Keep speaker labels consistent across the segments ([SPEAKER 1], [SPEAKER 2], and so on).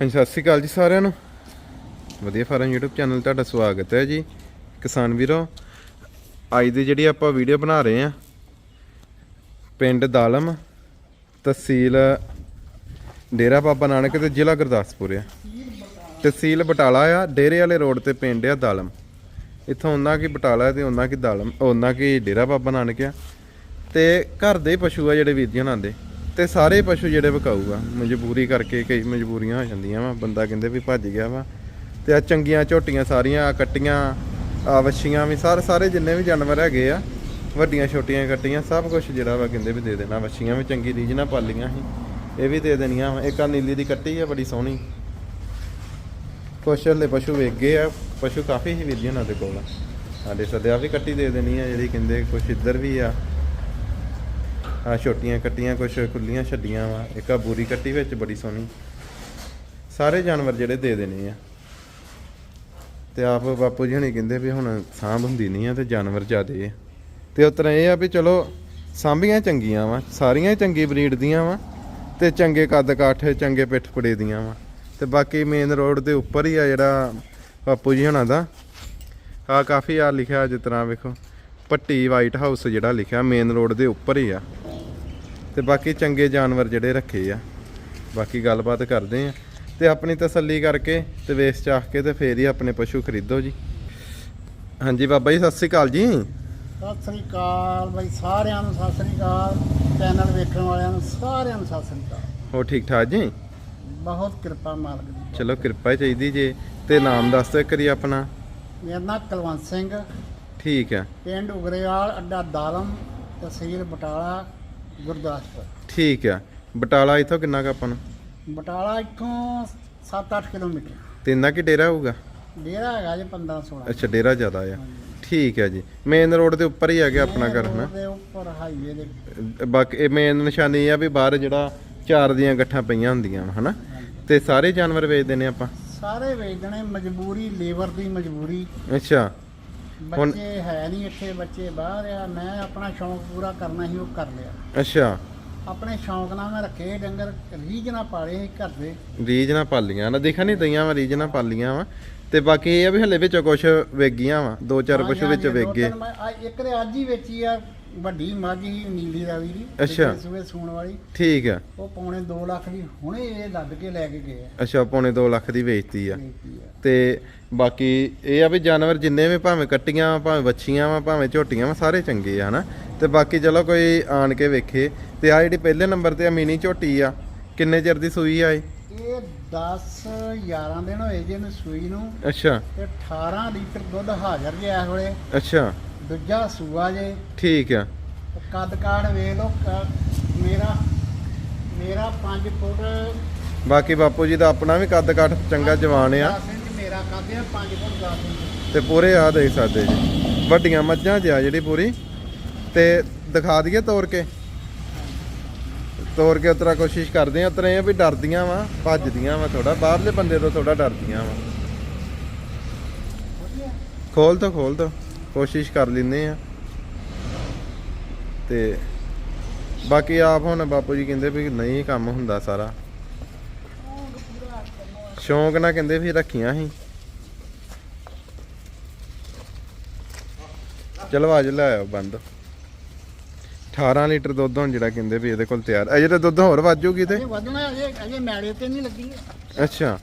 [SPEAKER 1] ਹਾਂਜੀ, ਸਤਿ ਸ਼੍ਰੀ ਅਕਾਲ ਜੀ ਸਾਰਿਆਂ ਨੂੰ। ਵਧੀਆ ਫਾਰਮ YouTube ਚੈਨਲ ਤੁਹਾਡਾ ਸਵਾਗਤ ਹੈ ਜੀ। ਕਿਸਾਨ ਵੀਰੋ, ਅੱਜ ਦੀ ਜਿਹੜੀ ਆਪਾਂ ਵੀਡੀਓ ਬਣਾ ਰਹੇ ਆ ਪਿੰਡ ਦਾਲਮ ਤਹਿਸੀਲ ਡੇਰਾ ਬਾਬਾ ਨਾਨਕ ਤੇ ਜ਼ਿਲ੍ਹਾ ਗੁਰਦਾਸਪੁਰ ਆ। ਤਹਿਸੀਲ ਬਟਾਲਾ ਆ, ਡੇਰੇ ਵਾਲੇ ਰੋਡ ਤੇ ਪਿੰਡ ਆ ਦਾਲਮ। ਇੱਥੋਂ ਉਹਨਾਂ ਕੀ ਬਟਾਲਾ ਹੈ ਤੇ ਉਹਨਾਂ ਕੀ ਦਾਲਮ ਉਹਨਾਂ ਕੀ ਡੇਰਾ ਬਾਬਾ ਨਾਨਕ ਆ। ਤੇ ਘਰ ਦੇ ਪਸ਼ੂ ਆ ਜਿਹੜੇ ਵੀਰ ਜੀ ਹੁਣਾਂ ਦੇ। ਤੇ ਸਾਰੇ ਪਸ਼ੂ ਜਿਹੜੇ ਵਿਕਾਊ ਆ ਮਜਬੂਰੀ ਕਰਕੇ ਕਈ ਮਜਬੂਰੀਆਂ ਹੋ ਜਾਂਦੀਆਂ ਵਾ। ਬੰਦਾ ਕਹਿੰਦੇ ਵੀ ਭੱਜ ਗਿਆ ਵਾ। ਤੇ ਆ ਚੰਗੀਆਂ ਝੋਟੀਆਂ ਸਾਰੀਆਂ ਆਹ ਕੱਟੀਆਂ, ਆ ਵੱਛੀਆਂ ਵੀ ਸਾਰੇ ਸਾਰੇ ਜਿੰਨੇ ਵੀ ਜਾਨਵਰ ਹੈਗੇ ਆ, ਵੱਡੀਆਂ ਛੋਟੀਆਂ ਕੱਟੀਆਂ, ਸਭ ਕੁਝ ਜਿਹੜਾ ਵਾ ਕਹਿੰਦੇ ਵੀ ਦੇ ਦੇਣਾ। ਵੱਛੀਆਂ ਵੀ ਚੰਗੀ ਰੀਝ ਨਾਲ ਪਾਲੀਆਂ ਸੀ, ਇਹ ਵੀ ਦੇ ਦੇਣੀਆਂ ਵਾ। ਇੱਕ ਆ ਨੀਲੀ ਦੀ ਕੱਟੀ ਆ, ਬੜੀ ਸੋਹਣੀ। ਕੁਛ ਹਲੇ ਪਸ਼ੂ ਵੇਖ ਗਏ ਆ, ਪਸ਼ੂ ਕਾਫੀ ਹੀ ਵੀਰ ਜੀ ਉਹਨਾਂ ਦੇ ਕੋਲ। ਸਾਡੇ ਸਦਿਆ ਵੀ ਕੱਟੀ ਦੇ ਦੇਣੀ ਆ, ਜਿਹੜੀ ਕਹਿੰਦੇ ਕੁਛ ਇੱਧਰ ਵੀ ਆ। ਆ ਛੋਟੀਆਂ ਕੱਟੀਆਂ, ਕੁਛ ਖੁੱਲੀਆਂ ਛੱਡੀਆਂ ਵਾ। ਇੱਕ ਆ ਬੂਰੀ ਕੱਟੀ ਵਿੱਚ ਬੜੀ ਸੋਹਣੀ। ਸਾਰੇ ਜਾਨਵਰ ਜਿਹੜੇ ਦੇ ਦੇਣੇ ਆ। ਤੇ ਆਪ ਬਾਪੂ ਜੀ ਹਣੀ ਕਹਿੰਦੇ ਵੀ ਹੁਣ ਸਾਂਭ ਹੁੰਦੀ ਨਹੀਂ ਆ ਤੇ ਜਾਨਵਰ ਜ਼ਿਆਦੇ ਆ। ਤੇ ਉਤਰਾ ਇਹ ਆ ਵੀ ਚਲੋ, ਸਾਂਭੀਆਂ ਚੰਗੀਆਂ ਵਾ, ਸਾਰੀਆਂ ਚੰਗੀ ਬਰੀਡ ਦੀਆਂ ਵਾ ਤੇ ਚੰਗੇ ਕੱਦ ਕਾਠ, ਚੰਗੇ ਪਿੱਠ ਪੜੇ ਦੀਆਂ ਵਾ। ਤੇ ਬਾਕੀ ਮੇਨ ਰੋਡ ਦੇ ਉੱਪਰ ਹੀ ਆ ਜਿਹੜਾ ਬਾਪੂ ਜੀ ਹੁਣਾਂ ਦਾ। ਆ ਕਾਫੀ ਆ ਲਿਖਿਆ ਜਿਸ ਤਰ੍ਹਾਂ ਵੇਖੋ, ਪੱਟੀ ਵਾਈਟ ਹਾਊਸ ਜਿਹੜਾ ਲਿਖਿਆ ਮੇਨ ਰੋਡ ਦੇ ਉੱਪਰ ਹੀ ਆ। ਤੇ ਬਾਕੀ ਚੰਗੇ ਜਾਨਵਰ ਜਿਹੜੇ ਰੱਖੇ ਆ। ਬਾਕੀ ਗੱਲਬਾਤ ਕਰਦੇ ਆ। ਤੇ ਆਪਣੀ ਤਸੱਲੀ ਕਰਕੇ ਤੇ ਵੇਸ ਚਾਹ ਕੇ ਤੇ ਫੇਰ ਹੀ ਆਪਣੇ ਪਸ਼ੂ ਖਰੀਦੋ ਜੀ। ਹਾਂਜੀ ਬਾਬਾ ਜੀ ਸਤਿ ਸ੍ਰੀ ਅਕਾਲ ਜੀ।
[SPEAKER 2] ਸਤਿ ਸ੍ਰੀ ਅਕਾਲ ਬਾਈ ਸਾਰਿਆਂ ਨੂੰ ਸਤਿ ਸ੍ਰੀ ਅਕਾਲ। ਚੈਨਲ ਵੇਖਣ ਵਾਲਿਆਂ ਨੂੰ ਸਾਰਿਆਂ ਨੂੰ ਸਤਿ ਸ੍ਰੀ ਅਕਾਲ।
[SPEAKER 1] ਹੋ ਠੀਕ ਠਾਕ ਜੀ?
[SPEAKER 2] ਬਹੁਤ ਕਿਰਪਾ ਮਾਲਕ ਦੀ।
[SPEAKER 1] ਚਲੋ ਕਿਰਪਾ ਹੀ ਚਾਹੀਦੀ ਜੇ। ਤੇ ਨਾਮ ਦੱਸ ਦਿਓ ਕਰੀ ਆਪਣਾ।
[SPEAKER 2] ਮੇਰਾ ਨਾਮ ਕੁਲਵੰਤ ਸਿੰਘ।
[SPEAKER 1] ਠੀਕ ਆ।
[SPEAKER 2] ਪਿੰਡ ਉਗਰੇਵਾਲ ਅੱਡਾ ਦਾਲਮ ਤਹਿਸੀਲ ਬਟਾਲਾ। ਗੁਰਦਾਸਪੁਰ।
[SPEAKER 1] ਠੀਕ ਆ। ਬਟਾਲਾ ਇਥੋਂ ਕਿੰਨਾ ਕੁ ਆਪਾਂ ਨੂੰ?
[SPEAKER 2] ਬਟਾਲਾ ਇੱਥੋਂ 7-8 ਕਿਲੋਮੀਟਰ।
[SPEAKER 1] ਤੇ ਇੰਨਾ ਕੀ ਡੇਰਾ ਹੋਊਗਾ?
[SPEAKER 2] ਡੇਰਾ ਹੈਗਾ ਜੀ 15-16
[SPEAKER 1] ਅੱਛਾ ਡੇਰਾ ਜ਼ਿਆਦਾ ਆ। ਠੀਕ ਹੈ ਜੀ। ਮੇਨ ਰੋਡ ਦੇ ਉੱਪਰ ਹੀ ਆ ਗਿਆ ਆਪਣਾ ਘਰ ਹਨਾ?
[SPEAKER 2] ਦੇ ਉੱਪਰ ਹਾਈਵੇ ਦੇ।
[SPEAKER 1] ਬਾਕੀ ਇਹ ਮੇਨ ਨਿਸ਼ਾਨੀ ਆ ਵੀ ਬਾਹਰ ਜਿਹੜਾ ਚਾਰ ਦੀਆਂ ਗੱਠਾਂ ਪਈਆਂ ਹੁੰਦੀਆਂ ਹਨਾ? ਤੇ ਸਾਰੇ ਜਾਨਵਰ ਵੇਚਦੇ ਨੇ ਆਪਾਂ?
[SPEAKER 2] ਸਾਰੇ ਵੇਚਣੇ ਮਜਬੂਰੀ ਲੇਬਰ ਦੀ ਮਜਬੂਰੀ।
[SPEAKER 1] ਅੱਛਾ। ਹੁਣ-
[SPEAKER 2] ਬੱਚੇ ਹੈ ਨਹੀਂ ਇੱਥੇ ਬੱਚੇ ਬਾਹਰ ਆ। ਮੈਂ ਆਪਣਾ ਸ਼ੌਂਕ ਪੂਰਾ ਕਰਨਾ ਸੀ ਉਹ ਕਰ ਲਿਆ।
[SPEAKER 1] ਅੱਛਾ।
[SPEAKER 2] ਆਪਣੇ ਸ਼ੌਂਕ ਨਾਲ ਮੈਂ ਰੱਖੇ ਡੰਗਰ ਰੀਝ ਨਾਲ ਪਾਲੇ ਸੀ ਘਰ ਦੇ।
[SPEAKER 1] ਰੀਜ ਨਾ ਪਾਲੀਆਂ ਨਾ ਦੇਖਾ ਨਹੀਂ ਦਈਆਂ ਵਾ ਰੀਜ ਨਾ ਪਾਲੀਆਂ ਵਾ। ਤੇ ਬਾਕੀ ਇਹ ਆ ਵੀ ਹਲੇ ਵਿੱਚ ਕੁਝ ਵੇਗੀਆਂ ਵਾ ਦੋ ਚਾਰ ਪਸ਼ੂ ਵਿੱਚ
[SPEAKER 2] ਹਾਂਜੀ, ਦੋ
[SPEAKER 1] ਵੇਗੇ।
[SPEAKER 2] ਤਿੰਨ ਮੈਂ- ਆ ਇੱਕ ਦੇ ਅੱਜ ਹੀ ਵੇਚੀ ਆ ਵੱਡੀ ਹੀ ਨੀਲੀ ਰਾਵੀ ਦੀ
[SPEAKER 1] ਅੱਛਾ।
[SPEAKER 2] ਸੂਏ ਸੂਣ ਵਾਲੀ।
[SPEAKER 1] ਠੀਕ ਆ।
[SPEAKER 2] ਉਹ ਪੌਣੇ 2 ਲੱਖ ਦੀ ਹੁਣੇ ਇਹ ਲੱਦ ਕੇ ਲੈ ਕੇ ਗਏ ਆ।
[SPEAKER 1] ਅੱਛਾ ਪੌਣੇ 2 ਲੱਖ ਦੀ ਵੇਚਤੀ ਆ।
[SPEAKER 2] ਵੇਚੀ ਆ।
[SPEAKER 1] ਤੇ ਬਾਕੀ ਇਹ ਆ ਵੀ ਜਾਨਵਰ ਜਿੰਨੇ ਵੀ ਭਾਵੇਂ ਕੱਟੀਆਂ ਵਾ ਭਾਵੇਂ ਵੱਛੀਆਂ ਵਾ ਭਾਵੇਂ ਝੋਟੀਆਂ ਵਾ ਸਾਰੇ ਚੰਗੇ ਆ ਹਨਾ? ਤੇ ਬਾਕੀ ਚਲੋ ਕੋਈ ਆਣ ਕੇ ਵੇਖੇ। ਤੇ ਆ ਜਿਹੜੀ ਪਹਿਲੇ ਨੰਬਰ ਤੇ ਆ ਮਿਨੀ ਝੋਟੀ ਆ ਕਿੰਨੇ ਚਿਰ ਦੀ ਸੂਈ ਆ ਇਹ?
[SPEAKER 2] ਇਹ 10 11 ਦਿਨ ਹੋਏ ਜੇ ਇਹਨੂੰ ਸੂਈ ਨੂੰ।
[SPEAKER 1] ਅੱਛਾ।
[SPEAKER 2] ਤੇ 18 ਲੀਟਰ ਦੁੱਧ ਹਾਜ਼ਰ ਜੇ ਇਸ ਵੇਲੇ।
[SPEAKER 1] ਅੱਛਾ।
[SPEAKER 2] ਦੂਜਾ ਸੂਆ ਜੇ।
[SPEAKER 1] ਠੀਕ ਆ।
[SPEAKER 2] ਤੇ ਕੱਦ ਕਾੜ ਵੇਖ ਲਓ ਕ- ਮੇਰਾ ਮੇਰਾ 5 ਫੁੱਟ।
[SPEAKER 1] ਬਾਕੀ ਬਾਪੂ ਜੀ ਦਾ ਆਪਣਾ ਵੀ ਕੱਦ ਕਾਠ ਚੰਗਾ ਜਵਾਨ ਆ।
[SPEAKER 2] 10 ਇੰਚ ਮੇਰਾ ਕੱਦ ਆ 5 ਫੁੱਟ 10 ਇੰਚ।
[SPEAKER 1] ਤੇ ਪੂਰੇ ਆ ਦੇਖ ਸਕਦੇ ਜੀ। ਵੱਡੀਆਂ ਮੱਝਾਂ ਜਿਆ ਜਿਹੜੀ ਪੂਰੀ। ਤੇ ਦਿਖਾ ਦਈਏ ਤੋੜ ਕੇ। ਤੋੜ ਕੇ ਉਤਰਾ ਕੋਸ਼ਿਸ਼ ਕਰਦੇ ਆ ਉਤਰਾ ਆ ਵੀ ਡਰਦੀਆਂ ਵਾ ਭੱਜਦੀਆਂ ਵਾ ਥੋੜਾ ਬਾਹਰਲੇ ਬੰਦੇ ਤੋਂ ਥੋੜਾ ਡਰਦੀਆਂ ਵਾ। ਖੋਲ ਦੋ ਖੋਲ ਦੋ ਕੋਸ਼ਿਸ਼ ਕਰ ਲੈਨੇ ਆ। ਤੇ ਬਾਕੀ ਆਪ ਹੁਣ ਬਾਪੂ ਜੀ ਕਹਿੰਦੇ ਵੀ ਨਹੀਂ ਕੰਮ ਹੁੰਦਾ ਸਾਰਾ। ਸ਼ੌਂਕ ਨਾਲ ਕਹਿੰਦੇ ਵੀ ਰੱਖੀਆਂ ਸੀ। ਚਲੋ ਅੱਜ ਲੈ ਆਓ ਬੰਦ। 18 ਲੀਟਰ ਦੁੱਧ ਹੁਣ ਜਿਹੜਾ ਕਹਿੰਦੇ ਵੀ ਇਹਦੇ ਕੋਲ ਤਿਆਰ। ਅਜੇ ਤਾਂ ਦੁੱਧ ਹੋਰ ਵੱਧ ਤੇ।
[SPEAKER 2] ਅਜੇ ਵਧਣਾ ਅਜੇ ਅਜੇ ਮੈੜੇ ਤੇ ਨਹੀਂ ਲੱਗੀ।
[SPEAKER 1] ਅੱਛਾ।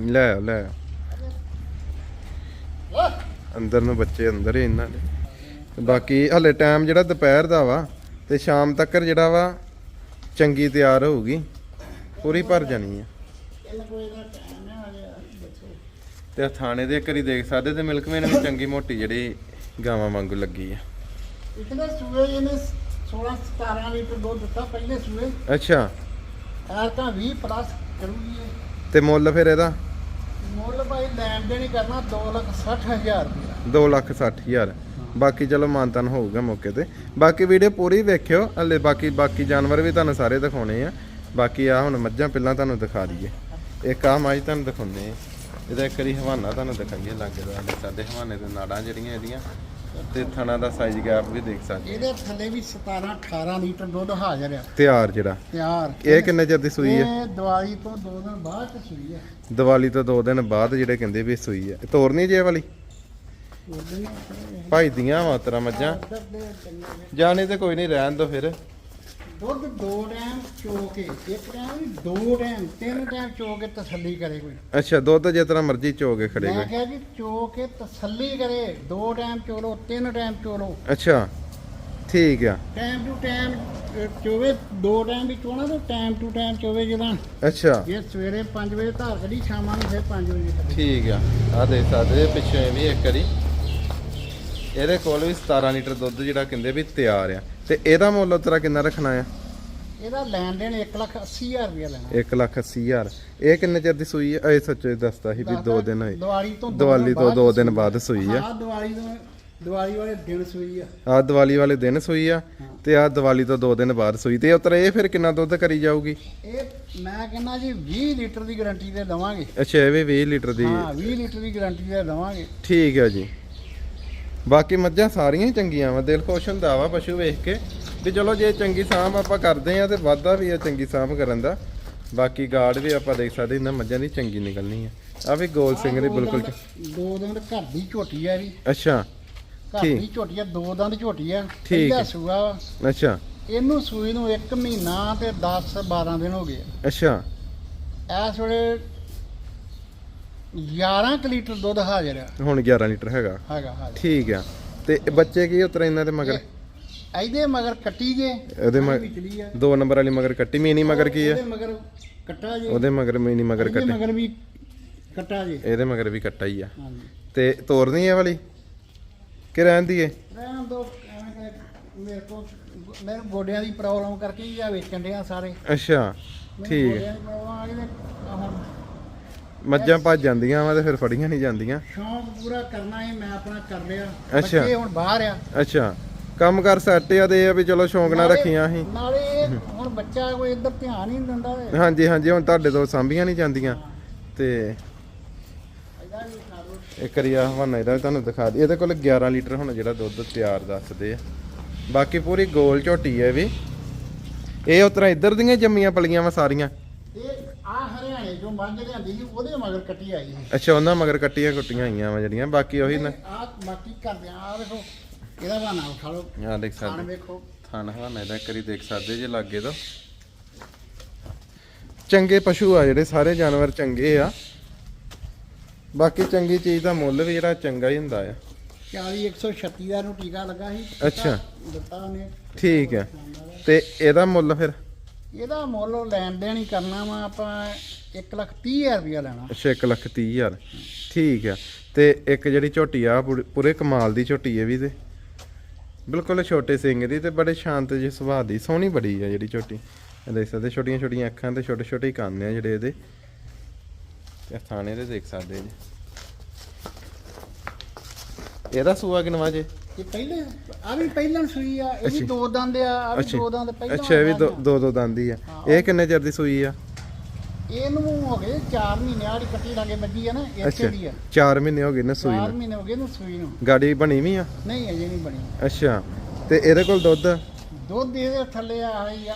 [SPEAKER 1] ਲੈ ਲੈ। ਅੰਦਰ ਨੂੰ ਬੱਚੇ ਅੰਦਰ ਹੀ ਇਹਨਾਂ ਦੇ। ਤੇ ਬਾਕੀ ਹਲੇ ਟਾਈਮ ਜਿਹੜਾ ਦੁਪਹਿਰ ਦਾ ਵਾ ਤੇ ਸ਼ਾਮ ਤੱਕ ਜਿਹੜਾ ਵਾ ਚੰਗੀ ਤਿਆਰ ਹੋਊਗੀ ਪੂਰੀ ਭਰ ਜਾਣੀ ਆ। ਤੇ ਥਾਣੇ ਦੇ ਕਰੀ ਦੇਖ ਸਕਦੇ ਤੇ ਮਿਲਕਮੇਨ ਵੀ ਚੰਗੀ ਮੋਟੀ ਜਿਹੜੀ ਗਾਵਾਂ ਵਾਂਗੂ ਲੱਗੀ ਆ।
[SPEAKER 2] ਇਤਨੇ ਸੂਏ ਇਹਨੇ 16 17 ਲੀਟਰ ਦੁੱਧ ਦਿੱਤਾ ਪਹਿਲੇ ਸੂਏ।
[SPEAKER 1] ਅੱਛਾ।
[SPEAKER 2] ਐਰ ਤਾਂ 20 ਪਲੱਸ ਕਰੂਗੀ ਇਹ।
[SPEAKER 1] ਤੇ ਮੁੱਲ ਫਿਰ ਇਹਦਾ?
[SPEAKER 2] ਮੁੱਲ ਭਾਈ ਲੈਣ ਦੇਣ ਕਰਨਾ 2 ਲੱਖ 60 ਹਜ਼ਾਰ ਰੁਪਇਆ
[SPEAKER 1] 2 ਲੱਖ 60 ਹਜ਼ਾਰ। ਬਾਕੀ ਚਲੋ ਮਾਨਤਨ ਹੋਊਗਾ ਮੌਕੇ ਤੇ। ਬਾਕੀ ਵੀਡੀਓ ਪੂਰੀ ਵੇਖਿਓ ਹਲੇ ਬਾਕੀ ਬਾਕੀ ਜਾਨਵਰ ਵੀ ਤੁਹਾਨੂੰ ਸਾਰੇ ਦਿਖਾਉਣੇ ਆ। ਬਾਕੀ ਆ ਹੁਣ ਮੱਝਾਂ ਪਹਿਲਾਂ ਤੁਹਾਨੂੰ ਦਿਖਾ ਦਈਏ। ਇੱਕ ਆ ਮੱਝ ਤੁਹਾਨੂੰ ਦਿਖਾਉਂਦੇ ਆ। ਇਹਦਾ ਇੱਕ ਵਾਰੀ ਹਵਾਨਾ ਤੁਹਾਨੂੰ ਦਿਖਾਈਏ ਲੱਗੇ ਦਾ ਸਾਡੇ ਹਵਾਨੇ ਦੇ ਨਾੜਾਂ ਜਿਹੜੀਆਂ ਇਹਦੀਆਂ ਤੇ ਥਣਾ ਦਾ ਸਾਈਜ਼ ਗੈਪ ਵੀ ਦੇਖ ਸਕਦੇ
[SPEAKER 2] ਇਹਦੇ ਥੱਲੇ ਵੀ 17 18 ਲੀਟਰ ਦੁੱਧ ਹਾਜ਼ਰ ਆ।
[SPEAKER 1] ਤਿਆਰ ਜਿਹੜਾ।
[SPEAKER 2] ਤਿਆਰ।
[SPEAKER 1] ਇਹ ਕਿੰਨੇ ਚਿਰ ਦੀ ਸੂਈ ਹੈ
[SPEAKER 2] ਇਹ ਦੀਵਾਲੀ ਤੋਂ ਦੋ ਦਿਨ ਬਾਅਦ ਸੂਈ ਹੈ
[SPEAKER 1] ਦੀਵਾਲੀ ਤੋਂ 2 ਦਿਨ ਬਾਅਦ ਜਿਹੜੇ ਕਹਿੰਦੇ ਵੀ ਸੂਈ ਹੈ ਤੋਰਨੀ ਜੇ ਵਾਲੀ? ਭਾਈ ਦੀਆਂ ਮੱਝਾਂ
[SPEAKER 2] ਦੇ ਚੰਗੇ
[SPEAKER 1] ਜਾਣੇ ਤੇ ਕੋਈ ਨਹੀਂ ਰਹਿਣ ਦੋ ਫਿਰ।
[SPEAKER 2] ਦੁੱਧ ਦੋ ਟਾਈਮ ਚੋ ਕੇ ਇੱਕ ਟਾਈਮ ਵੀ ਦੋ ਟਾਈਮ ਤਿੰਨ ਟਾਈਮ ਚੋ ਕੇ ਤਸੱਲੀ ਕਰੇ ਕੋਈ।
[SPEAKER 1] ਅੱਛਾ ਦੁੱਧ ਜੇ ਤਰ੍ਹਾਂ ਮਰਜ਼ੀ ਚੋ ਕੇ ਖੜੇ
[SPEAKER 2] ਮੈਂ
[SPEAKER 1] ਕੋਈ।
[SPEAKER 2] ਕਿਹਾ ਜੀ ਚੋ ਕੇ ਤਸੱਲੀ ਕਰੇ ਦੋ ਟਾਈਮ ਚੋ ਲੋ ਤਿੰਨ ਟਾਈਮ ਚੋ ਲੋ
[SPEAKER 1] ਅੱਛਾ ਠੀਕ ਆ।
[SPEAKER 2] ਟਾਈਮ ਟੂ ਟਾਈਮ ਚੋਵੇ ਦੋ ਟਾਈਮ ਵੀ ਚੋਣਾ ਤੇ ਟਾਈਮ ਟੂ ਟਾਈਮ ਚੋਵੇ ਜਦੋਂ।
[SPEAKER 1] ਅੱਛਾ।
[SPEAKER 2] ਜੇ ਸਵੇਰੇ 5 ਵਜੇ ਧਾਰ ਕੱਢੀ ਸ਼ਾਮਾਂ ਨੂੰ ਫਿਰ 5 ਵਜੇ ਕੱਢੀ।
[SPEAKER 1] ਠੀਕ ਆ। ਆ ਸਕਦੇ ਜੇ ਪਿੱਛੇ ਵੀ ਇੱਕ ਵਾਰੀ। ਇਹਦੇ ਕੋਲ ਵੀ 17 ਲੀਟਰ ਦੁੱਧ ਜਿਹੜਾ ਕਹਿੰਦੇ ਵੀ ਤਿਆਰ ਆ। ਤੇ ਇਹਦਾ ਮੁੱਲ ਉਤਰਾ ਕਿੰਨਾ ਰੱਖਣਾ ਆ?
[SPEAKER 2] ਇਹਦਾ ਲੈਣ ਦੇਣ 1 ਲੱਖ 80 ਹਜ਼ਾਰ ਰੁਪਇਆ ਲੈਣਾ।
[SPEAKER 1] 1 ਲੱਖ 80 ਹਜ਼ਾਰ। ਇਹ ਕਿੰਨੇ ਚਿਰ ਦੀ ਸੂਈ ਆ? ਇਹ ਸੱਚੇ ਦੱਸਦਾ ਸੀ ਵੀ 2 ਦਿਨ ਹੋਏ।
[SPEAKER 2] ਦੀਵਾਲੀ ਤੋਂ
[SPEAKER 1] ਦੀਵਾਲੀ ਤੋਂ
[SPEAKER 2] ਬਾਅਦ
[SPEAKER 1] 2 ਦਿਨ ਬਾਅਦ ਸੂਈ ਆ।
[SPEAKER 2] ਹਾਂ ਦੀਵਾਲੀ ਤੋਂ ਦੀਵਾਲੀ ਵਾਲੇ ਦਿਨ ਸੂਈ ਆ।
[SPEAKER 1] ਆ ਦੀਵਾਲੀ ਵਾਲੇ ਦਿਨ ਸੂਈ ਆ ਤੇ ਆ ਦੀਵਾਲੀ ਤੋਂ 2 ਦਿਨ ਬਾਅਦ ਸੂਈ। ਤੇ ਉਤਰਾ ਇਹ ਫਿਰ ਕਿੰਨਾ ਦੁੱਧ ਕਰੀ ਜਾਊਗੀ?
[SPEAKER 2] ਇਹ ਮੈਂ ਕਹਿੰਦਾ ਜੀ 20 ਲੀਟਰ ਦੀ ਗਾਰੰਟੀ ਤੇ ਦਵਾਂਗੇ।
[SPEAKER 1] ਅੱਛਾ ਇਹ ਵੀ 20 ਲੀਟਰ ਦੀ
[SPEAKER 2] ਹਾਂ 20 ਲੀਟਰ ਦੀ ਗਾਰੰਟੀ ਤੇ ਦਵਾਂਗੇ।
[SPEAKER 1] ਠੀਕ ਹੈ ਜੀ। ਬਾਕੀ ਮੱਝਾਂ ਸਾਰੀਆਂ ਹੀ ਚੰਗੀਆਂ ਵਾ ਦਿਲ ਖੁਸ਼ ਹੁੰਦਾ ਵਾ ਪਸ਼ੂ ਵੇਖ ਕੇ ਵੀ ਚਲੋ ਜੇ ਚੰਗੀ ਸਾਂਭ ਆਪਾਂ ਕਰਦੇ ਆ ਤੇ ਵਾਧਾ ਵੀ ਆ ਚੰਗੀ ਸਾਂਭ ਕਰਨ ਦਾ ਬਾਕੀ ਗਾਰਡ ਵੀ ਆਪਾਂ ਦੇਖ ਸਕਦੇ ਇਹਨਾਂ ਮੱਝਾਂ ਦੀ ਚੰਗੀ ਨਿਕਲਣੀ ਆ ਆ ਵੀ ਗੋਲ ਸਿੰਘ ਦੀ ਬਿਲਕੁਲ
[SPEAKER 2] ਦੋ ਦੰਦ ਘਰ ਦੀ ਝੋਟੀ ਆ ਵੀ
[SPEAKER 1] ਅੱਛਾ
[SPEAKER 2] ਘਰ। ਦੀ ਝੋਟੀ ਆ ਦੋ ਦੰਦ ਝੋਟੀ ਆ
[SPEAKER 1] ਠੀਕ ਹੈ।
[SPEAKER 2] ਸੂਆ।
[SPEAKER 1] ਅੱਛਾ
[SPEAKER 2] ਇਹਨੂੰ ਸੂਈ ਨੂੰ 1 ਮਹੀਨਾ ਤੇ 10 12 ਦਿਨ ਹੋ ਗਏ।
[SPEAKER 1] ਅੱਛਾ
[SPEAKER 2] ਇਸ ਵੇਲੇ 11 ਕੁ ਲੀਟਰ ਦੁੱਧ ਹਾਜ਼ਰ ਆ।
[SPEAKER 1] ਹੁਣ 11 ਲੀਟਰ ਹੈਗਾ।
[SPEAKER 2] ਹੈਗਾ ਹਾਜ਼ਰ।
[SPEAKER 1] ਠੀਕ ਆ। ਤੇ ਇਹ ਬੱਚੇ ਕੀ ਉਤਰਾ ਇਹਨਾਂ ਦੇ ਮਗਰ?
[SPEAKER 2] ਇਹ- ਇਹਦੇ ਮਗਰ ਕੱਟੀ ਜੇ।
[SPEAKER 1] ਇਹਦੇ ਮਗਰ-
[SPEAKER 2] ਵਿਚਲੀ ਆ।
[SPEAKER 1] ਦੋ ਨੰਬਰ ਵਾਲੀ ਮਗਰ ਕੱਟੀ ਮੀਨੀ ਮਗਰ ਕੀ ਆ?
[SPEAKER 2] ਉਹਦੇ ਮਗਰ ਕੱਟਾ ਜੇ।
[SPEAKER 1] ਉਹਦੇ ਮਗਰ ਮੀਨੀ ਮਗਰ
[SPEAKER 2] ਇਹਦੇ
[SPEAKER 1] ਕੱਟੀ।
[SPEAKER 2] ਮਗਰ ਵੀ ਕੱਟਾ ਜੇ।
[SPEAKER 1] ਇਹਦੇ ਮਗਰ ਵੀ ਕੱਟਾ ਹੀ ਆ।
[SPEAKER 2] ਹਾਂਜੀ।
[SPEAKER 1] ਤੇ ਤੋਰਨੀ ਵਾਲੀ? ਕਿ ਰਹਿਣ ਦੀਏ?
[SPEAKER 2] ਰਹਿਣ ਦੋ ਐਵੇਂ ਕਿ ਮੇਰੇ ਕੋਲ ਮੇਰੇ ਗੋਡਿਆਂ ਦੀ ਪ੍ਰੋਬਲਮ ਕਰਕੇ ਹੀ ਆ ਵੇਚਣ ਡਿਆ ਸਾਰੇ।
[SPEAKER 1] ਅੱਛਾ
[SPEAKER 2] ਮੈਨੂੰ
[SPEAKER 1] ਠੀਕ ਹੈ
[SPEAKER 2] ਗੋਡਿਆਂ ਦੀ ਪ੍ਰੋਬਲਮ ਆ ਗਈ ਤੇ ਹੁਣ
[SPEAKER 1] ਮੱਝਾਂ ਭੱਜ ਜਾਂਦੀਆਂ ਵਾ ਤੇ ਫਿਰ ਫੜੀਆਂ ਨਹੀਂ ਜਾਂਦੀਆਂ।
[SPEAKER 2] ਸ਼ੌਂਕ ਪੂਰਾ ਕਰਨਾ ਹੈ ਮੈਂ ਆਪਣਾ ਕਰ ਲਿਆ।
[SPEAKER 1] ਅੱਛਾ।
[SPEAKER 2] ਬੱਚੇ ਹੁਣ ਬਾਹਰ ਆ।
[SPEAKER 1] ਅੱਛਾ। ਕੰਮ ਕਰ ਸੈੱਟ ਆ ਤੇ ਇਹ ਆ ਵੀ ਚਲੋ ਸ਼ੌਂਕ ਨਾਲ
[SPEAKER 2] ਨਾਲੇ-
[SPEAKER 1] ਰੱਖੀਆਂ ਸੀ
[SPEAKER 2] ਨਾਲੇ ਇਹ ਹੁਣ ਬੱਚਾ ਕੋਈ ਇੱਧਰ ਧਿਆਨ ਹੀ ਨਹੀਂ ਦਿੰਦਾ
[SPEAKER 1] ਹਾਂਜੀ ਹਾਂਜੀ ਹੁਣ ਤੁਹਾਡੇ ਤੋਂ ਸਾਂਭੀਆਂ ਨਹੀਂ ਜਾਂਦੀਆਂ। ਤੇ
[SPEAKER 2] ਇਹਦਾ ਵੀ ਖਾ ਲਓ
[SPEAKER 1] ਇੱਕ ਵਾਰੀ ਆ ਹਵਾਨਾ ਇਹਦਾ ਵੀ ਤੁਹਾਨੂੰ ਦਿਖਾ ਦੇ ਇਹਦੇ ਕੋਲ 11 ਲੀਟਰ ਹੁਣ ਜਿਹੜਾ ਦੁੱਧ ਤਿਆਰ ਦੱਸਦੇ ਆ। ਬਾਕੀ ਪੂਰੀ ਗੋਲ ਝੋਟੀ ਹੈ ਵੀ। ਇਹ ਉਤਰਾ ਇੱਧਰ ਦੀਆਂ ਜੰਮੀਆਂ ਪਲੀਆਂ ਵਾ ਸਾਰੀਆਂ।
[SPEAKER 2] ਇਹ ਆ ਹਰਿਆਣੇ ਚੋਂ ਮੱਝ ਲਿਆਂਦੀ ਸੀ ਉਹਦੇ ਮਗਰ ਕੱਟੀ ਆਈ ਸੀ।
[SPEAKER 1] ਅੱਛਾ ਉਹਨਾਂ ਮਗਰ ਕੱਟੀਆਂ ਕੁੱਟੀਆਂ ਆਈਆਂ ਵਾ ਜਿਹੜੀਆਂ ਬਾਕੀ ਉਹੀ ਨਾ।
[SPEAKER 2] ਆ ਬਾਕੀ ਕਰਦੇ ਆ ਆਹ ਦੇਖੋ ਇਹਦਾ ਬਹਾਨਾ ਉਠਾ ਲਓ।
[SPEAKER 1] ਆ ਦੇਖ
[SPEAKER 2] ਖਾਣ
[SPEAKER 1] ਸਕਦੇ
[SPEAKER 2] ਵੇਖੋ।
[SPEAKER 1] ਥਾਨ ਹਵਾਨਾ ਇਹਦਾ ਇੱਕ ਵਾਰੀ ਦੇਖ ਸਕਦੇ ਜੇ ਲਾਗੇ ਤੋਂ। ਚੰਗੇ ਪਸ਼ੂ ਆ ਜਿਹੜੇ ਸਾਰੇ ਜਾਨਵਰ ਚੰਗੇ ਆ। ਬਾਕੀ ਚੰਗੀ ਚੀਜ਼ ਦਾ ਮੁੱਲ ਵੀ ਜਿਹੜਾ ਚੰਗਾ ਹੀ ਹੁੰਦਾ ਆ।
[SPEAKER 2] 40 136 ਦਾ ਨੂੰ ਟੀਕਾ ਲੱਗਾ ਸੀ।
[SPEAKER 1] ਅੱਛਾ।
[SPEAKER 2] ਦਿੱਤਾ ਉਹਨੇ।
[SPEAKER 1] ਠੀਕ ਹੈ ਤੇ ਇਹਦਾ ਮੁੱਲ ਫਿਰ?
[SPEAKER 2] ਇਹਦਾ ਮੁੱਲ ਲੈਣ ਦੇਣ ਹੀ ਕਰਨਾ ਵਾ ਆਪਾਂ 1 ਲੱਖ 30 ਹਜ਼ਾਰ ਰੁਪਇਆ ਲੈਣਾ।
[SPEAKER 1] ਅੱਛਾ 1 ਲੱਖ ਤੀਹ ਹਜ਼ਾਰ। ਠੀਕ ਆ। ਤੇ ਇੱਕ ਜਿਹੜੀ ਝੋਟੀ ਆ ਪੂਰੀ- ਪੂਰੇ ਕਮਾਲ ਦੀ ਝੋਟੀ ਹੈ ਵੀ ਤੇ। ਬਿਲਕੁਲ ਛੋਟੇ ਸਿੰਘ ਦੀ ਤੇ ਬੜੇ ਸ਼ਾਂਤ ਜਿਹੇ ਸੁਭਾਅ ਦੀ ਸੋਹਣੀ ਬੜੀ ਆ ਜਿਹੜੀ ਝੋਟੀ। ਇਹ ਦੇਖ ਸਕਦੇ ਛੋਟੀਆਂ ਛੋਟੀਆਂ ਅੱਖਾਂ ਤੇ ਛੋਟੇ ਛੋਟੇ ਕੰਨ ਆ ਜਿਹੜੇ ਇਹਦੇ। ਤੇ ਥਾਣੇ ਦੇ ਦੇਖ ਸਕਦੇ ਜੀ। ਇਹਦਾ ਸੂਆ ਕਿਨਵਾ ਜੇ?
[SPEAKER 2] ਇਹ ਪਹਿਲੇ ਆ ਵੀ ਪਹਿਲਾਂ ਸੂਈ ਆ ਇਹ ਵੀ
[SPEAKER 1] ਅੱਛਾ।
[SPEAKER 2] ਦੋ ਦੰਦ ਆ ਆ ਵੀ। ਦੋ ਦੰਦ ਪਹਿਲਾਂ
[SPEAKER 1] ਅੱਛਾ ਇਹ ਵੀ ਦੋ। ਦੋ ਦੋ ਦੰਦੀ ਆ। ਇਹ ਕਿੰਨੇ ਚਿਰ ਦੀ ਸੂਈ ਆ?
[SPEAKER 2] ਇਹਨੂੰ ਹੋ ਗਏ 4 ਮਹੀਨੇ ਵਾਲੀ ਕੱਟੀ ਲਾਗੇ ਵੱਜੀ ਆ ਨਾ ਇੱਥੇ ਦੀ ਆ।
[SPEAKER 1] 4 ਮਹੀਨੇ ਹੋ ਗਏ ਨੇ ਸੂਈ
[SPEAKER 2] 4
[SPEAKER 1] ਨੂੰ।
[SPEAKER 2] ਮਹੀਨੇ ਹੋ ਗਏ ਨੂੰ ਸੂਈ ਨੂੰ।
[SPEAKER 1] ਗਾੜੀ ਬਣੀ ਵੀ ਆ?
[SPEAKER 2] ਨਹੀਂ ਅਜੇ ਨਹੀਂ ਬਣੀ।
[SPEAKER 1] ਅੱਛਾ ਤੇ ਇਹਦੇ ਕੋਲ ਦੁੱਧ?
[SPEAKER 2] ਦੁੱਧ ਇਹਦੇ ਥੱਲੇ ਆ ਰਹੀ ਆ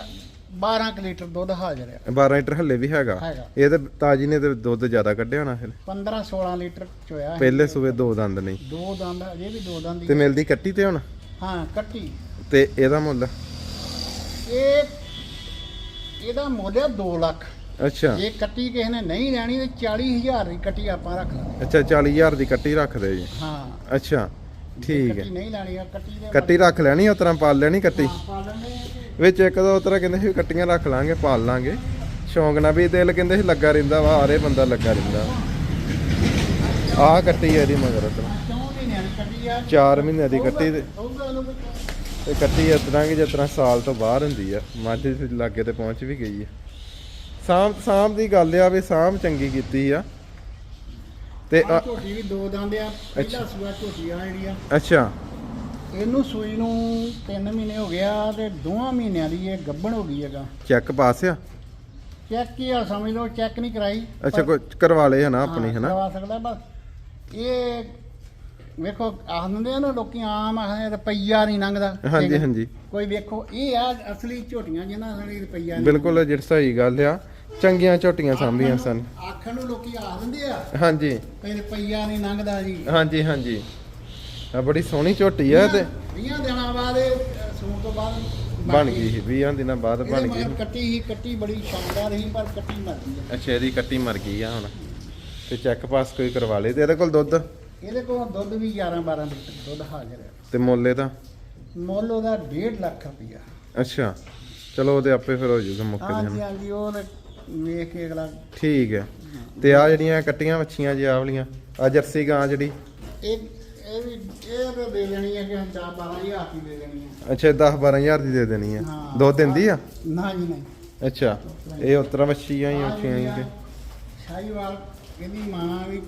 [SPEAKER 2] 12 ਕੁ ਲੀਟਰ ਦੁੱਧ ਹਾਜ਼ਰ ਆ।
[SPEAKER 1] 12 ਲੀਟਰ ਹੱਲੇ ਵੀ ਹੈਗਾ। ਇਹ ਤੇ ਤਾਜੀ ਨੇ ਤੇ ਦੁੱਧ ਜ਼ਿਆਦਾ ਕੱਢਿਆ ਹੋਣਾ ਫਿਰ?
[SPEAKER 2] 15 16 ਲੀਟਰ ਚੋਇਆ
[SPEAKER 1] ਪਹਿਲੇ ਸੂਏ ਦੋ ਦੰਦ ਨਹੀਂ
[SPEAKER 2] ਦੋ ਦੰਦ ਅਜੇ ਵੀ ਦੋ ਦੰਦ
[SPEAKER 1] ਤੇ ਮਿਲਦੀ ਕੱਟੀ ਤੇ ਹੁਣ?
[SPEAKER 2] ਹਾਂ ਕੱਟੀ।
[SPEAKER 1] ਤੇ ਇਹਦਾ ਮੁੱਲ?
[SPEAKER 2] ਇਹ ਇਹਦਾ ਮੁੱਲ ਆ 2 ਲੱਖ।
[SPEAKER 1] ਅੱਛਾ।
[SPEAKER 2] ਜੇ ਕੱਟੀ ਕਿਸੇ ਨੇ ਨਹੀਂ ਲੈਣੀ ਤੇ 40000 ਦੀ ਕੱਟੀ ਆਪਾਂ ਰੱਖ ਲਾਂਗੇ।
[SPEAKER 1] ਅੱਛਾ 40000 ਦੀ ਕੱਟੀ ਰੱਖਦੇ ਜੀ।
[SPEAKER 2] ਹਾਂ।
[SPEAKER 1] ਅੱਛਾ ਠੀਕ
[SPEAKER 2] ਕੱਟੀ
[SPEAKER 1] ਹੈ
[SPEAKER 2] ਨਹੀਂ ਲੈਣੀ ਆ ਕੱਟੀ ਦੇ
[SPEAKER 1] ਕੱਟੀ ਰੱਖ ਲੈਣੀ ਉਸ ਤਰ੍ਹਾਂ ਪਾਲ ਲੈਣੀ ਕੱਟੀ?
[SPEAKER 2] ਆ
[SPEAKER 1] ਵਿੱਚ ਇੱਕ ਦੋ ਤਰ੍ਹਾਂ ਕਹਿੰਦੇ ਸੀ ਕੱਟੀਆਂ ਰੱਖ ਲਾਂਗੇ ਪਾਲ ਲਾਂਗੇ। ਸ਼ੌਂਕ ਨਾਲ ਵੀ ਦਿਲ ਕਹਿੰਦੇ ਸੀ ਲੱਗਾ ਰਹਿੰਦਾ ਵਾ ਆਰੇ ਬੰਦਾ ਲੱਗਾ ਰਹਿੰਦਾ। ਆਹ ਕੱਟੀ ਹੈ ਇਹਦੀ ਮਗਰ ਉਤਰਾ
[SPEAKER 2] ਕਿਉਂ ਨਹੀਂ ਲੈਣੀ ਕੱਟੀ ਆ।
[SPEAKER 1] 4 ਮਹੀਨਿਆਂ ਦੀ ਕੱਟੀ ਤੇ
[SPEAKER 2] ਉਹਦਾ
[SPEAKER 1] ਤੇ ਕੱਟੀ ਇਸ ਤਰ੍ਹਾਂ ਕਿ ਜਿਸ ਤਰ੍ਹਾਂ ਸਾਲ ਤੋਂ ਬਾਹਰ ਹੁੰਦੀ ਆ ਮੱਝ ਦੇ ਲਾਗੇ ਤੇ ਪਹੁੰਚ ਵੀ ਗਈ ਆ। ਸਾਂਭ ਸਾਂਭ ਦੀ ਗੱਲ ਆ ਵੀ ਸਾਂਭ ਚੰਗੀ ਕੀਤੀ ਆ। ਤੇ ਆ-
[SPEAKER 2] ਝੋਟੀ ਵੀ ਦੋ ਦੰਦ ਆ ਪਹਿਲਾ ਸੂਆ ਝੋਟੀ ਆ ਜਿਹੜੀ ਆ।
[SPEAKER 1] ਅੱਛਾ।
[SPEAKER 2] ਇਹਨੂੰ ਸੂਈ ਨੂੰ 3 ਮਹੀਨੇ ਹੋ ਗਿਆ ਤੇ ਦੋਵਾਂ ਮਹੀਨਿਆਂ ਦੀ ਇਹ ਗੱਭਣ ਹੋ ਗਈ ਹੈਗਾ।
[SPEAKER 1] ਚੈੱਕ ਪਾਸ ਆ?
[SPEAKER 2] ਚੈੱਕ ਹੀ ਆ ਸਮਝ ਲਓ ਚੈੱਕ ਨਹੀਂ ਕਰਾਈ।
[SPEAKER 1] ਅੱਛਾ
[SPEAKER 2] ਪਰ-
[SPEAKER 1] ਕੋਈ ਕਰਵਾ ਲਏ ਹਨਾ
[SPEAKER 2] ਹਾਂ,
[SPEAKER 1] ਆਪਣੀ ਹਨਾ?
[SPEAKER 2] ਕਰਵਾ ਸਕਦਾ ਬਸ ਇਹ ਵੇਖੋ ਆਖ ਦਿੰਦੇ ਆ ਨਾ ਲੋਕੀ ਆਮ ਆਖਦੇ ਰੁਪਈਆ ਨਹੀਂ ਲੰਘਦਾ।
[SPEAKER 1] ਹਾਂਜੀ ਹਾਂਜੀ।
[SPEAKER 2] ਕੋਈ ਵੇਖੋ ਇਹ ਆ ਅਸਲੀ ਝੋਟੀਆਂ ਜਿਹਨਾਂ ਸਾਡੀ ਰੁਪਈਆ ਨੀ
[SPEAKER 1] ਬਿਲਕੁਲ ਜਿਹੜੀ ਸਹੀ ਗੱਲ ਆ। ਚੰਗੀਆਂ ਝੋਟੀਆਂ ਸਾਂਭੀਆਂ ਸਨ।
[SPEAKER 2] ਆਖਣ ਨੂੰ ਲੋਕੀ ਆਖ ਦਿੰਦੇ ਆ।
[SPEAKER 1] ਹਾਂਜੀ।
[SPEAKER 2] ਕੋਈ ਰੁਪਈਆ ਨਹੀਂ ਲੰਘਦਾ ਜੀ।
[SPEAKER 1] ਹਾਂਜੀ ਹਾਂਜੀ। ਆ ਬੜੀ ਸੋਹਣੀ ਝੋਟੀ ਆ ਤੇ
[SPEAKER 2] 20 ਦਿਨਾਂ ਬਾਅਦ ਸੂਣ ਤੋਂ ਬਾਅਦ
[SPEAKER 1] ਬਣ ਗਈ। ਸੀ 20 ਦਿਨਾਂ ਬਾਅਦ ਬਣ ਗਈ।
[SPEAKER 2] ਕੱਟੀ ਹੀ ਕੱਟੀ ਬੜੀ ਸ਼ਾਨਦਾਰ ਸੀ ਪਰ ਕੱਟੀ ਮਰ ਗਈ।
[SPEAKER 1] ਅੱਛਾ ਇਹਦੀ ਕੱਟੀ ਮਰ ਗਈ ਆ ਹੁਣ। ਤੇ ਚੈੱਕ ਪਾਸ ਕੋਈ ਕਰਵਾ ਲੇ ਤੇ ਇਹਦੇ ਕੋਲ ਦੁੱਧ?
[SPEAKER 2] ਇਹਦੇ ਕੋਲ ਦੁੱਧ ਵੀ 11 12 ਲੀਟਰ ਦੁੱਧ ਹਾਜ਼ਰ ਹੈ
[SPEAKER 1] ਤੇ ਮੁੱਲ ਇਹਦਾ?
[SPEAKER 2] ਮੁੱਲ ਉਹਦਾ 1.5 ਲੱਖ ਰੁਪਈਆ।
[SPEAKER 1] ਅੱਛਾ। ਚਲੋ ਉਹਦੇ ਆਪੇ ਫਿਰ ਹੋ ਜਾਊਗਾ ਮੌਕੇ ਤੇ
[SPEAKER 2] ਹਾਂਜੀ। ਹਾਂਜੀ ਉਹ ਤੇ ਵੇਖ ਕੇ ਅਗਲਾ
[SPEAKER 1] ਠੀਕ ਹੈ। ਤੇ ਆ ਜਿਹੜੀਆਂ ਕੱਟੀਆਂ ਵੱਛੀਆਂ ਜੀ ਆਹ ਵਾਲੀਆਂ ਆ ਜਰਸੀ ਗਾਂ ਜਿਹੜੀ।
[SPEAKER 2] ਇਹ ਇਹ ਵੀ ਇਹ ਤਾਂ ਦੇ ਦੇਣੀ ਹੈ ਕਿ 10 12000 ਦੀ ਦੇ ਦੇਣੀ ਹੈ
[SPEAKER 1] ਅੱਛਾ 10 12000 ਦੀ ਦੇ ਦੇਣੀ ਆ।
[SPEAKER 2] ਹਾਂ।
[SPEAKER 1] ਦੋ ਦਿੰਦੀ ਆ?
[SPEAKER 2] ਨਾ ਜੀ ਨਹੀਂ।
[SPEAKER 1] ਅੱਛਾ ਇਹ ਉਤਰਾ ਵੱਛੀਆਂ ਹੀ ਵੱਛੀਆਂ ਹੀ ਕਿ
[SPEAKER 2] ਸ਼ਾਹੀਵਾਲ ਇਹਦੀ ਮਾਂ ਵੀ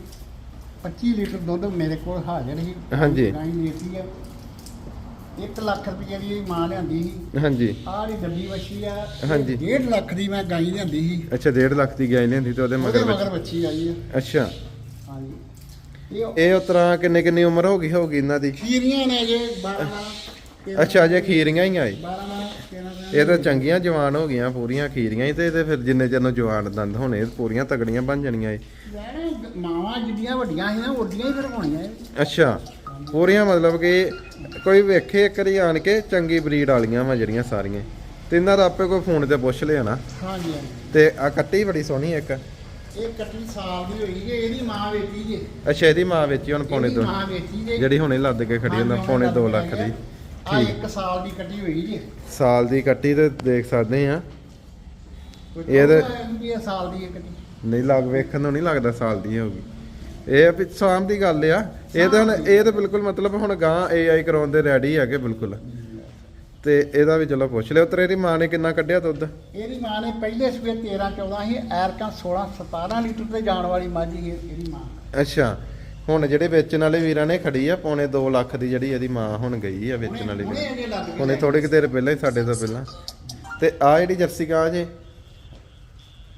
[SPEAKER 2] 25 ਲੀਟਰ ਦੁੱਧ ਮੇਰੇ ਕੋਲ ਹਾਜ਼ਰ ਸੀ।
[SPEAKER 1] ਹਾਂਜੀ।
[SPEAKER 2] ਗਾਂ ਦੇਤੀ ਹੈ 1 ਲੱਖ ਰੁਪਏ ਦੀ ਇਹਦੀ ਮਾਂ ਲਿਆਂਦੀ ਸੀ।
[SPEAKER 1] ਹਾਂਜੀ।
[SPEAKER 2] ਆਹ ਜਿਹੜੀ ਡੱਬੀ ਵੱਛੀ ਆ
[SPEAKER 1] ਹਾਂਜੀ।
[SPEAKER 2] 1.5 ਲੱਖ ਦੀ ਮੈਂ ਗਾਈ ਲਿਆਂਦੀ ਸੀ।
[SPEAKER 1] ਅੱਛਾ 1.5 ਲੱਖ ਦੀ ਗਾਈ ਲੈਂਦੀ ਤੇ ਉਹਦੇ
[SPEAKER 2] ਉਹਦੇ
[SPEAKER 1] ਮਗਰ
[SPEAKER 2] ਮਗਰ
[SPEAKER 1] ਵੱਛੀ
[SPEAKER 2] ਆਈ ਹੈ
[SPEAKER 1] ਅੱਛਾ।
[SPEAKER 2] ਹਾਂਜੀ। ਇਹ
[SPEAKER 1] ਇਹ ਉਤਰਾ ਕਿੰਨੇ ਕਿੰਨੀ ਉਮਰ ਹੋ ਗਈ ਹੋਗੀ ਇਹਨਾਂ ਦੀ?
[SPEAKER 2] ਖੀਰੀਆਂ ਨੇ ਜੇ 12 ਨਾਲ
[SPEAKER 1] ਅੱਛਾ ਜੇ ਖੀਰੀਆਂ ਹੀ ਆਈ
[SPEAKER 2] 12 ਨਾਲ 13 ਨਾਲ
[SPEAKER 1] ਇਹ ਤਾਂ ਚੰਗੀਆਂ ਜਵਾਨ ਹੋ ਗਈਆਂ ਪੂਰੀਆਂ ਖੀਰੀਆਂ ਹੀ ਤੇ ਇਹਦੇ ਫਿਰ ਜਿੰਨੇ ਚਿਰ ਨੂੰ ਜਵਾਨ ਦੰਦ ਹੋਣੇ ਇਹ ਪੂਰੀਆਂ ਤਗੜੀਆਂ ਬਣ ਜਾਣੀਆਂ ਇਹ।
[SPEAKER 2] ਮਾਵਾਂ ਜਿੱਡੀਆਂ ਵੱਡੀਆਂ ਸੀ ਨਾ ਉੱਡੀਆਂ ਹੀ ਫਿਰ ਹੋਣੀਆਂ ਇਹ।
[SPEAKER 1] ਅੱਛਾ। ਪੂਰੀਆਂ ਮਤਲਬ ਕਿ ਕੋਈ ਵੇਖੇ ਇੱਕ ਵਾਰੀ ਆਣ ਕੇ ਚੰਗੀ ਬਰੀਡ ਵਾਲੀਆਂ ਵਾ ਜਿਹੜੀਆਂ ਸਾਰੀਆਂ। ਤੇ ਇਹਨਾਂ ਦਾ ਆਪੇ ਕੋਈ ਫੋਨ ਤੇ ਪੁੱਛ ਲਿਆ ਨਾ।
[SPEAKER 2] ਹਾਂਜੀ ਹਾਂਜੀ।
[SPEAKER 1] ਤੇ ਆ ਕੱਟੀ ਬੜੀ ਸੋਹਣੀ ਇੱਕ।
[SPEAKER 2] ਇਹ ਕੱਟੀ ਸਾਲ ਦੀ ਹੋਈ ਜੇ ਇਹਦੀ ਮਾਂ ਵੇਚੀ ਜੇ।
[SPEAKER 1] ਅੱਛਾ ਇਹਦੀ ਮਾਂ ਵਿੱਚ ਹੁਣ ਪੌਣੇ
[SPEAKER 2] ਇਹਦੀ
[SPEAKER 1] ਦੋ
[SPEAKER 2] ਮਾਂ ਵੇਚੀ ਜੇ।
[SPEAKER 1] ਜਿਹੜੀ ਹੁਣੇ ਲੱਦ ਕੇ ਖੜੀ ਹੁੰਦਾ ਪੌਣੇ 2 ਲੱਖ ਦੀ।
[SPEAKER 2] ਆ
[SPEAKER 1] ਠੀਕ।
[SPEAKER 2] ਇੱਕ ਸਾਲ ਦੀ ਕੱਟੀ ਹੋਈ ਜੇ।
[SPEAKER 1] ਸਾਲ ਦੀ ਕੱਟੀ ਤੇ ਦੇਖ ਸਕਦੇ ਆ। ਇਹ
[SPEAKER 2] ਵੀ ਇਹ ਸਾਲ ਦੀ ਹੈ ਕੱਟੀ।
[SPEAKER 1] ਨਹੀਂ ਲੱਗ ਵੇਖਣ ਨੂੰ ਨਹੀਂ ਲੱਗਦਾ ਸਾਲ ਦੀ ਹੋਊਗੀ। ਇਹ ਆ ਵੀ ਸਾਮ ਦੀ ਗੱਲ ਆ। ਇਹ ਤਾਂ ਹੁਣ ਇਹ ਤਾਂ ਬਿਲਕੁਲ ਮਤਲਬ ਹੁਣ ਗਾਂ AI ਕਰਾਉਣ ਦੇ ਰੈਡੀ ਹੈਗੇ ਬਿਲਕੁਲ। ਤੇ ਇਹਦਾ ਵੀ ਚਲੋ ਪੁੱਛ ਲਿਓ ਤੇਰੀ ਮਾਂ ਨੇ ਕਿੰਨਾ ਕੱਢਿਆ ਦੁੱਧ?
[SPEAKER 2] ਇਹਦੀ ਮਾਂ ਨੇ ਪਹਿਲੇ ਸਵੇਰ 13 14 ਸੀ ਐਰਕਾਂ 16 17 ਲੀਟਰ ਤੇ ਜਾਣ ਵਾਲੀ ਮੱਝ ਇਹ- ਇਹਦੀ ਮਾਂ।
[SPEAKER 1] ਅੱਛਾ ਹੁਣ ਜਿਹੜੇ ਵੇਚਣ ਵਾਲੇ ਵੀਰਾਂ ਨੇ ਖੜੀ ਆ ਪੌਣੇ 2 ਲੱਖ ਦੀ ਜਿਹੜੀ ਇਹਦੀ ਮਾਂ ਹੁਣ ਗਈ ਆ ਵੇਚਣ ਵਾਲੀ।
[SPEAKER 2] ਹੁਣੇ
[SPEAKER 1] ਥੋੜੇ ਕਿ ਦੇਰ ਪਹਿਲਾਂ ਹੀ ਸਾਡੇ ਤੋਂ ਪਹਿਲਾਂ। ਤੇ ਆ ਜਿਹੜੀ ਜਰਸੀ ਗਾਂ ਜੇ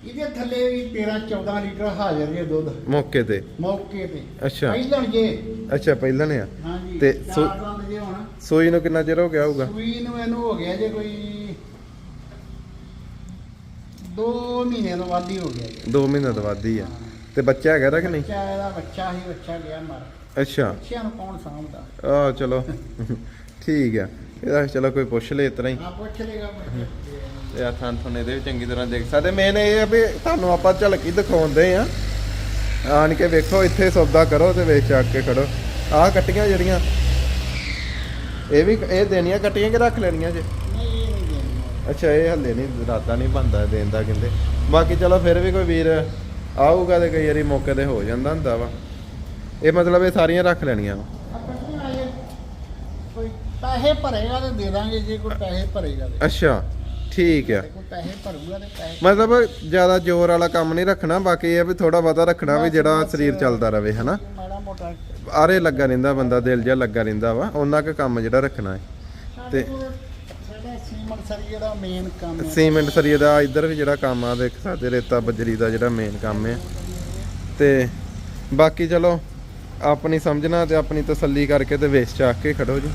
[SPEAKER 2] ਇਹਦੇ ਥੱਲੇ ਵੀ 13 14 ਲੀਟਰ ਹਾਜ਼ਰ ਜੇ ਦੁੱਧ।
[SPEAKER 1] ਮੌਕੇ ਤੇ?
[SPEAKER 2] ਮੌਕੇ ਤੇ।
[SPEAKER 1] ਅੱਛਾ।
[SPEAKER 2] ਪਹਿਲਾਂ ਜੇ।
[SPEAKER 1] ਅੱਛਾ ਪਹਿਲਾਂ ਨੇ ਆ।
[SPEAKER 2] ਹਾਂਜੀ
[SPEAKER 1] ਤੇ
[SPEAKER 2] ਤੇ
[SPEAKER 1] ਸੋ-
[SPEAKER 2] ਦੰਦ ਜੇ ਹੁਣ।
[SPEAKER 1] ਸੂਈ ਨੂੰ ਕਿੰਨਾ ਚਿਰ ਹੋ ਗਿਆ ਹੋਊਗਾ?
[SPEAKER 2] ਸੂਈ ਨੂੰ ਇਹਨੂੰ ਹੋ ਗਿਆ ਜੇ ਕੋਈ 2 ਮਹੀਨੇ ਤੋਂ ਵੱਧ ਹੀ ਹੋ ਗਿਆ ਜੀ।
[SPEAKER 1] 2 ਮਹੀਨੇ ਤੋਂ ਵੱਧ ਹੀ ਆ। ਤੇ ਬੱਚਾ ਹੈਗਾ ਦਾ ਕਿ ਨਹੀਂ?
[SPEAKER 2] ਬੱਚਾ ਇਹਦਾ ਬੱਚਾ ਹੀ ਬੱਚਾ ਗਿਆ ਮਰ।
[SPEAKER 1] ਅੱਛਾ।
[SPEAKER 2] ਬੱਚਿਆਂ ਨੂੰ ਕੌਣ ਸਾਂਭਦਾ?
[SPEAKER 1] ਆ ਚਲੋ। ਠੀਕ ਆ। ਇਹਦਾ ਚਲੋ ਕੋਈ ਪੁੱਛ ਲੇ ਇਤਨਾ ਹੀ।
[SPEAKER 2] ਆ ਪੁੱਛ ਲੇਗਾ
[SPEAKER 1] ਤੇ ਆ ਥਾਂ ਥਾਂ ਇਹਦੇ ਵੀ ਚੰਗੀ ਤਰ੍ਹਾਂ ਦੇਖ ਸਕਦੇ। ਮੇਨ ਇਹ ਆ ਵੀ ਤੁਹਾਨੂੰ ਆਪਾਂ ਝਲਕੀ ਦਿਖਾਉਂਦੇ ਆ। ਆਣ ਕੇ ਵੇਖੋ ਇੱਥੇ ਸੌਦਾ ਕਰੋ ਤੇ ਵੇਚ ਚੱਕ ਕੇ ਖੜੋ। ਆਹ ਕੱਟੀਆਂ ਜਿਹੜੀਆਂ ਇਹ ਵੀ ਇਹ ਦੇਣੀਆਂ ਕੱਟੀਆਂ ਕਿ ਰੱਖ ਲੈਣੀਆਂ ਜੇ? ਅੱਛਾ ਇਹ ਹੱਲੇ ਨਹੀਂ ਇਰਾਦਾ ਨਹੀਂ ਬੰਦਾ ਦੇਣ ਦਾ ਕਹਿੰਦੇ। ਬਾਕੀ ਚਲੋ ਫਿਰ ਵੀ ਕੋਈ ਵੀਰ ਆਊਗਾ ਤੇ ਕਈ ਵਾਰੀ ਮੌਕੇ ਤੇ ਹੋ ਜਾਂਦਾ ਹੁੰਦਾ ਵਾ। ਇਹ ਮਤਲਬ ਇਹ ਸਾਰੀਆਂ ਰੱਖ ਲੈਣੀਆਂ
[SPEAKER 2] ਆ ਪੈਸੇ ਭਰੇਗਾ ਤੇ ਦੇ ਦਾਂਗੇ ਜੇ ਕੋਈ ਪੈਸੇ ਭਰੇਗਾ
[SPEAKER 1] ਅੱਛਾ। ਠੀਕ ਆ।
[SPEAKER 2] ਜੇ ਕੋਈ ਪੈਸੇ ਭਰੂਗਾ ਤੇ ਪੈਸੇ
[SPEAKER 1] ਮਤਲਬ ਜ਼ਿਆਦਾ ਜ਼ੋਰ ਵਾਲਾ ਕੰਮ ਨਹੀਂ ਰੱਖਣਾ ਬਾਕੀ ਇਹ ਆ ਵੀ ਥੋੜਾ ਬਹੁਤਾ ਰੱਖਣਾ ਵੀ ਜਿਹੜਾ ਸਰੀਰ ਚੱਲਦਾ ਰਵੇ ਹਨਾ?
[SPEAKER 2] ਮਾੜਾ ਮੋਟਾ
[SPEAKER 1] ਆਰੇ ਲੱਗਾ ਰਹਿੰਦਾ ਬੰਦਾ ਦਿਲ ਜਿਹਾ ਲੱਗਾ ਰਹਿੰਦਾ ਵਾ ਉਹਨਾਂ ਕੁ ਕੰਮ ਜਿਹੜਾ ਰੱਖਣਾ ਹੈ। ਤੇ-
[SPEAKER 2] ਸੀਮਨ ਸਰੀਏ ਦਾ ਮੇਨ ਕੰਮ ਹੈ।
[SPEAKER 1] ਸੀਮੈਂਟ ਸਰੀਏ ਦਾ ਇੱਧਰ ਵੀ ਜਿਹੜਾ ਕੰਮ ਆ ਦੇਖ ਸਕਦੇ ਰੇਤਾ ਬਜਰੀ ਦਾ ਜਿਹੜਾ ਮੇਨ ਕੰਮ ਹੈ। ਤੇ ਬਾਕੀ ਚਲੋ ਆਪਣੀ ਸਮਝਣਾ ਤੇ ਆਪਣੀ ਤਸੱਲੀ ਕਰਕੇ ਤੇ ਵੇਚ ਚਾਕ ਕੇ ਖੜੋ ਜੀ।